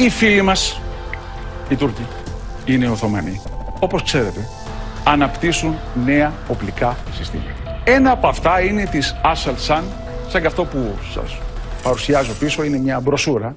Οι φίλοι μας, οι Τούρκοι, είναι οι Οθωμανοί, όπως ξέρετε, αναπτύσσουν νέα οπλικά συστήματα. Ένα από αυτά είναι της Aselsan, σαν και αυτό που σας παρουσιάζω πίσω, είναι μια μπροσούρα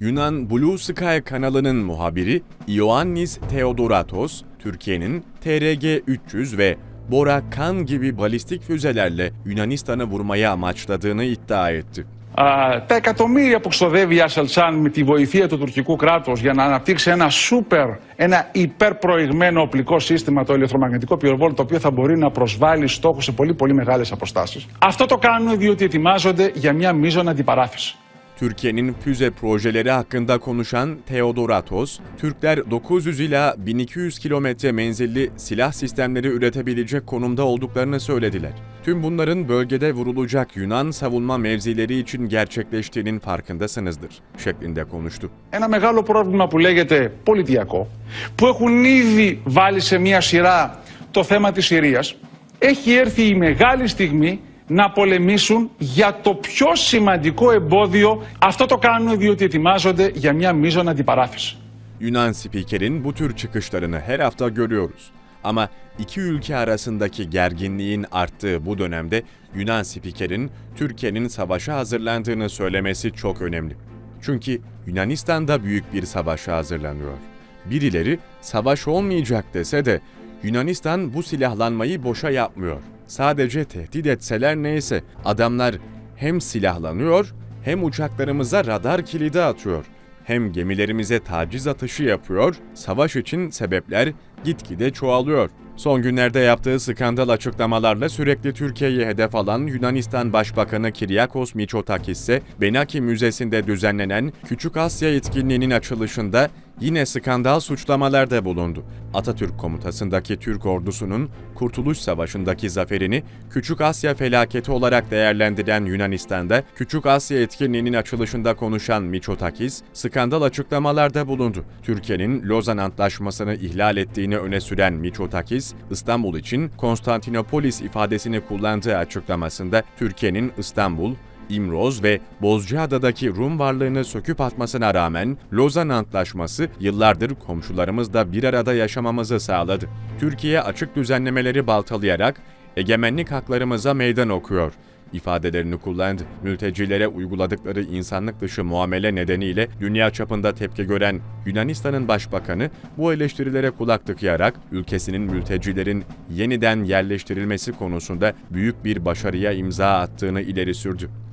Yunan Blue Sky kanalının muhabiri Ioannis Theodoratos, Türkiye'nin TRG-300 ve Bora Kan gibi balistik füzelerle Yunanistan'ı vurmaya amaçladığını iddia etti. Α, τα εκατομμύρια που ξοδεύει η Ασελσάν με τη βοηθεία του τουρκικού κράτους για να αναπτύξει ένα σούπερ, ένα υπερπροηγμένο οπλικό σύστημα, το ηλεκτρομαγνητικό πυροβόλ, το οποίο θα μπορεί να προσβάλλει στόχους σε πολύ πολύ μεγάλες αποστάσεις. Αυτό το κάνουν διότι ετοιμάζονται για μια μείζωνα αντιπαράθεση. Türkiye'nin füze projeleri hakkında konuşan Theodoratos, Türkler 900 ila 1200 kilometre menzilli silah sistemleri üretebilecek konumda olduklarını söylediler. Tüm bunların bölgede vurulacak Yunan savunma mevzileri için gerçekleştiğinin farkındasınızdır, şeklinde konuştu. Ένα μεγάλο πρόβλημα που λέγεται πολιτιακό, που έχουν ήδη βάλει σε μια σειρά το θέμα της Συρίας, έχει έρθει η μεγάλη στιγμή να πολεμήσουν για το πιο σημαντικό εμπόδιο. Αυτό το κάνουν διότι ετοιμάζονται για μια μείζωνα αντιπαράθεση. Yunan spikerin bu tür çıkışlarını her hafta görüyoruz. Ama iki ülke arasındaki gerginliğin arttığı bu dönemde Yunan spikerin Türkiye'nin savaşa hazırlandığını söylemesi çok önemli. Çünkü Yunanistan da büyük bir savaşa hazırlanıyor. Birileri savaş olmayacak dese de Yunanistan bu silahlanmayı boşa yapmıyor. Sadece tehdit etseler neyse adamlar hem silahlanıyor hem uçaklarımıza radar kilidi atıyor hem gemilerimize taciz atışı yapıyor, savaş için sebepler gitgide çoğalıyor. Son günlerde yaptığı skandal açıklamalarla sürekli Türkiye'yi hedef alan Yunanistan Başbakanı Kiryakos Mitsotakis ise Benaki Müzesi'nde düzenlenen Küçük Asya etkinliğinin açılışında yine skandal suçlamalarda bulundu. Atatürk komutasındaki Türk ordusunun Kurtuluş Savaşı'ndaki zaferini Küçük Asya felaketi olarak değerlendiren Yunanistan'da Küçük Asya etkinliğinin açılışında konuşan Mitsotakis, skandal açıklamalarda bulundu. Türkiye'nin Lozan Antlaşması'nı ihlal ettiğini öne süren Mitsotakis, İstanbul için Konstantinopolis ifadesini kullandığı açıklamasında Türkiye'nin İstanbul, İmroz ve Bozcaada'daki Rum varlığını söküp atmasına rağmen Lozan Antlaşması yıllardır komşularımızla bir arada yaşamamızı sağladı. Türkiye açık düzenlemeleri baltalayarak egemenlik haklarımıza meydan okuyor ifadelerini kullandı. Mültecilere uyguladıkları insanlık dışı muamele nedeniyle dünya çapında tepki gören Yunanistan'ın başbakanı bu eleştirilere kulak tıkayarak ülkesinin mültecilerin yeniden yerleştirilmesi konusunda büyük bir başarıya imza attığını ileri sürdü.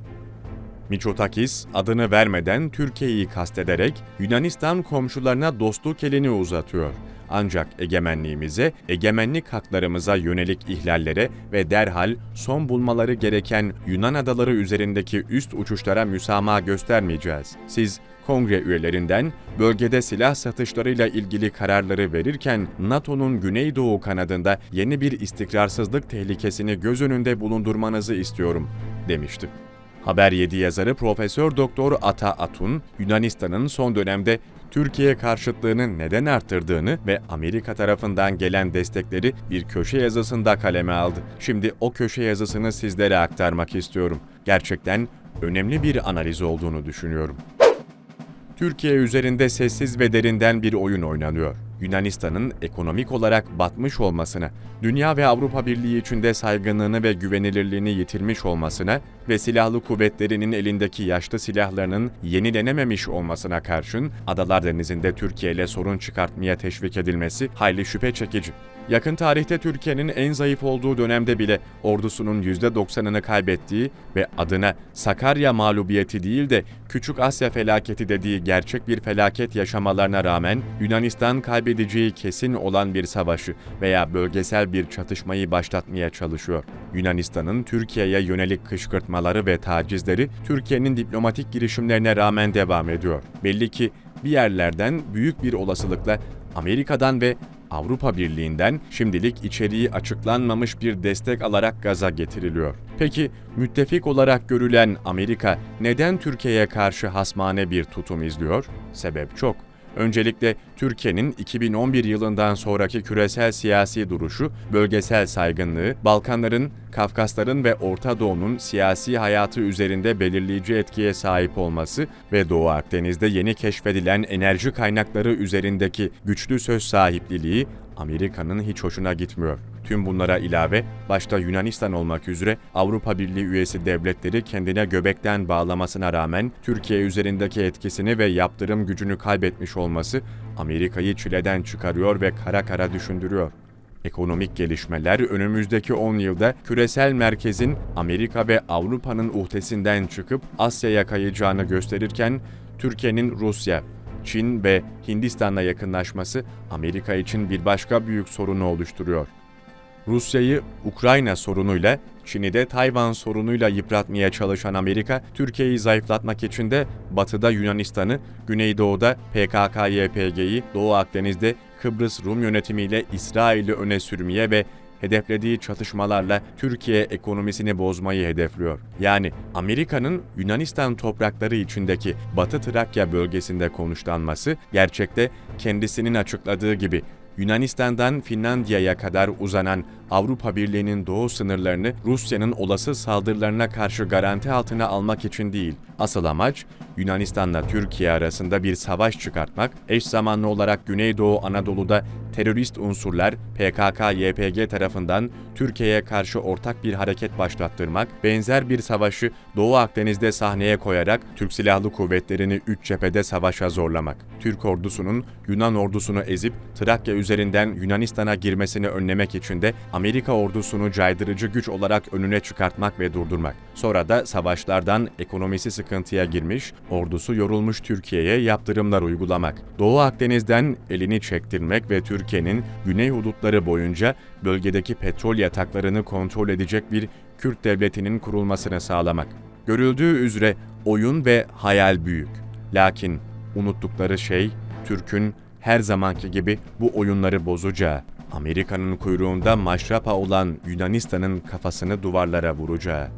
Mitsotakis adını vermeden Türkiye'yi kastederek Yunanistan komşularına dostluk elini uzatıyor. Ancak egemenliğimize, egemenlik haklarımıza yönelik ihlallere ve derhal son bulmaları gereken Yunan adaları üzerindeki üst uçuşlara müsamaha göstermeyeceğiz. Siz kongre üyelerinden bölgede silah satışlarıyla ilgili kararları verirken NATO'nun Güneydoğu kanadında yeni bir istikrarsızlık tehlikesini göz önünde bulundurmanızı istiyorum, demişti. Haber 7 yazarı Profesör Doktor Ata Atun, Yunanistan'ın son dönemde Türkiye karşıtlığını neden arttırdığını ve Amerika tarafından gelen destekleri bir köşe yazısında kaleme aldı. Şimdi o köşe yazısını sizlere aktarmak istiyorum. Gerçekten önemli bir analiz olduğunu düşünüyorum. Türkiye üzerinde sessiz ve derinden bir oyun oynanıyor. Yunanistan'ın ekonomik olarak batmış olmasına, dünya ve Avrupa Birliği içinde saygınlığını ve güvenilirliğini yitirmiş olmasına ve silahlı kuvvetlerinin elindeki yaşlı silahlarının yenilenememiş olmasına karşın Adalar Denizi'nde Türkiye ile sorun çıkartmaya teşvik edilmesi hayli şüphe çekici. Yakın tarihte Türkiye'nin en zayıf olduğu dönemde bile ordusunun %90'ını kaybettiği ve adına Sakarya mağlubiyeti değil de Küçük Asya felaketi dediği gerçek bir felaket yaşamalarına rağmen Yunanistan kaybedeceği kesin olan bir savaşı veya bölgesel bir çatışmayı başlatmaya çalışıyor. Yunanistan'ın Türkiye'ye yönelik kışkırtmaları ve tacizleri Türkiye'nin diplomatik girişimlerine rağmen devam ediyor. Belli ki bir yerlerden büyük bir olasılıkla Amerika'dan ve Avrupa Birliği'nden şimdilik içeriği açıklanmamış bir destek alarak gaza getiriliyor. Peki müttefik olarak görülen Amerika neden Türkiye'ye karşı hasmane bir tutum izliyor? Sebep çok. Öncelikle Türkiye'nin 2011 yılından sonraki küresel siyasi duruşu, bölgesel saygınlığı, Balkanların, Kafkasların ve Orta Doğu'nun siyasi hayatı üzerinde belirleyici etkiye sahip olması ve Doğu Akdeniz'de yeni keşfedilen enerji kaynakları üzerindeki güçlü söz sahipliliği Amerika'nın hiç hoşuna gitmiyor. Tüm bunlara ilave, başta Yunanistan olmak üzere Avrupa Birliği üyesi devletleri kendine göbekten bağlamasına rağmen Türkiye üzerindeki etkisini ve yaptırım gücünü kaybetmiş olması Amerika'yı çileden çıkarıyor ve kara kara düşündürüyor. Ekonomik gelişmeler önümüzdeki 10 yılda küresel merkezin Amerika ve Avrupa'nın uhdesinden çıkıp Asya'ya kayacağını gösterirken Türkiye'nin Rusya, Çin ve Hindistan'la yakınlaşması Amerika için bir başka büyük sorunu oluşturuyor. Rusya'yı Ukrayna sorunuyla, Çin'i de Tayvan sorunuyla yıpratmaya çalışan Amerika, Türkiye'yi zayıflatmak için de Batı'da Yunanistan'ı, Güneydoğu'da PKK-YPG'yi, Doğu Akdeniz'de Kıbrıs Rum yönetimiyle İsrail'i öne sürmeye ve hedeflediği çatışmalarla Türkiye ekonomisini bozmayı hedefliyor. Yani Amerika'nın Yunanistan toprakları içindeki Batı Trakya bölgesinde konuşlanması gerçekte kendisinin açıkladığı gibi Yunanistan'dan Finlandiya'ya kadar uzanan Avrupa Birliği'nin doğu sınırlarını Rusya'nın olası saldırılarına karşı garanti altına almak için değil. Asıl amaç Yunanistan'la Türkiye arasında bir savaş çıkartmak, eş zamanlı olarak Güneydoğu Anadolu'da terörist unsurlar PKK-YPG tarafından Türkiye'ye karşı ortak bir hareket başlattırmak, benzer bir savaşı Doğu Akdeniz'de sahneye koyarak Türk Silahlı Kuvvetleri'ni üç cephede savaşa zorlamak. Türk ordusunun Yunan ordusunu ezip Trakya üzerinden Yunanistan'a girmesini önlemek için de Amerika ordusunu caydırıcı güç olarak önüne çıkartmak ve durdurmak. Sonra da savaşlardan ekonomisi sıkıntıya girmiş, ordusu yorulmuş Türkiye'ye yaptırımlar uygulamak. Doğu Akdeniz'den elini çektirmek ve Türkiye'nin güney hudutları boyunca bölgedeki petrol yataklarını kontrol edecek bir Kürt devletinin kurulmasını sağlamak. Görüldüğü üzere oyun ve hayal büyük. Lakin unuttukları şey Türk'ün her zamanki gibi bu oyunları bozacağı, Amerika'nın kuyruğunda maşrapa olan Yunanistan'ın kafasını duvarlara vuracağı.